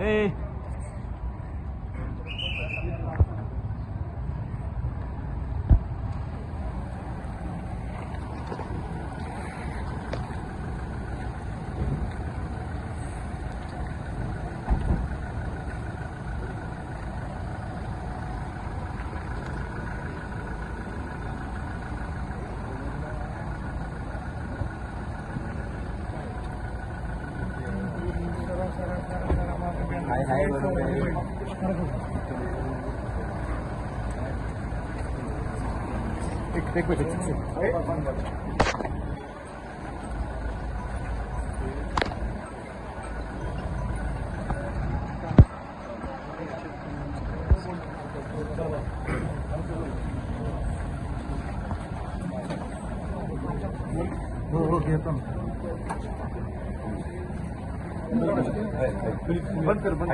哎。ए हो हो घेतो बंद कर बंद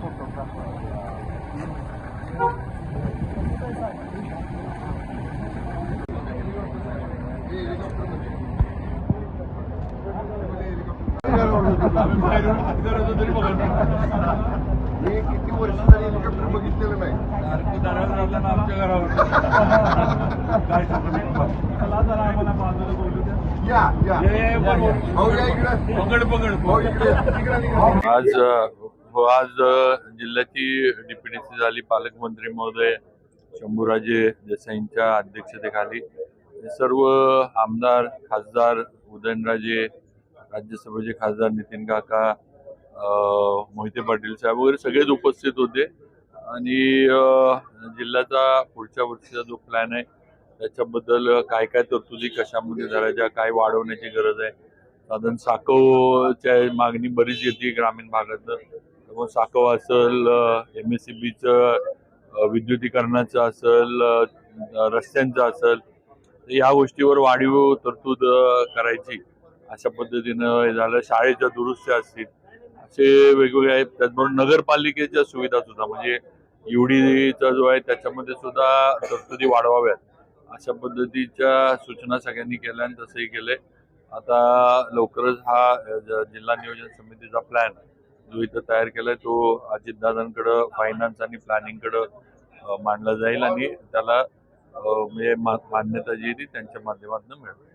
फोटो मी किती वर्ष तरी हेलिकॉप्टर बघितलेलं नाही. या या. भाऊ या इकडे. भाऊ इकडे. इकडे निघा. आज अ, आज जिल्ह्याची डीपीडीसी झाली पालकमंत्री महोदय शंभूराजे देसाईंच्या अध्यक्षतेखाली. हे सर्व आमदार खासदार उदयनराजे राज्यसभेचे खासदार नितीन काका मोहिते पाटील साहेब वगैरे सगळेच उपस्थित होते. आणि जिल्ह्याचा पुढच्या वर्षीचा जो प्लॅन आहे त्याच्याबद्दल काय काय तरतुदी कशामध्ये झाल्याच्या काय वाढवण्याची गरज आहे? साधारण साखवच्या मागणी बरीच येते ग्रामीण भागातनं. त्यामुळे साखव असेल एम एस सी बीचं विद्युतीकरणाचं असेल रस्त्यांचं असेल तर या गोष्टीवर वाढीव तरतूद करायची. अशा पद्धतीनं हे झालं. शाळेच्या दुरुस्त्या असतील असे वेगवेगळे आहेत. त्याचबरोबर नगरपालिकेच्या सुविधा सुद्धा म्हणजे युडीचा जो आहे त्याच्यामध्ये सुद्धा तरतुदी वाढवाव्यात. अशा पद्धतीच्या सूचना सगळ्यांनी केल्या आणि तसंही केलंय. आता लवकरच हा ज- जिल्हा नियोजन समितीचा प्लॅन जो इथं तयार केलाय तो अजितदादांकडं फायनान्स आणि प्लॅनिंगकडं मांडला जाईल आणि त्याला म्हणजे मा- मान्यता जी आहे ती त्यांच्या माध्यमातून मिळेल.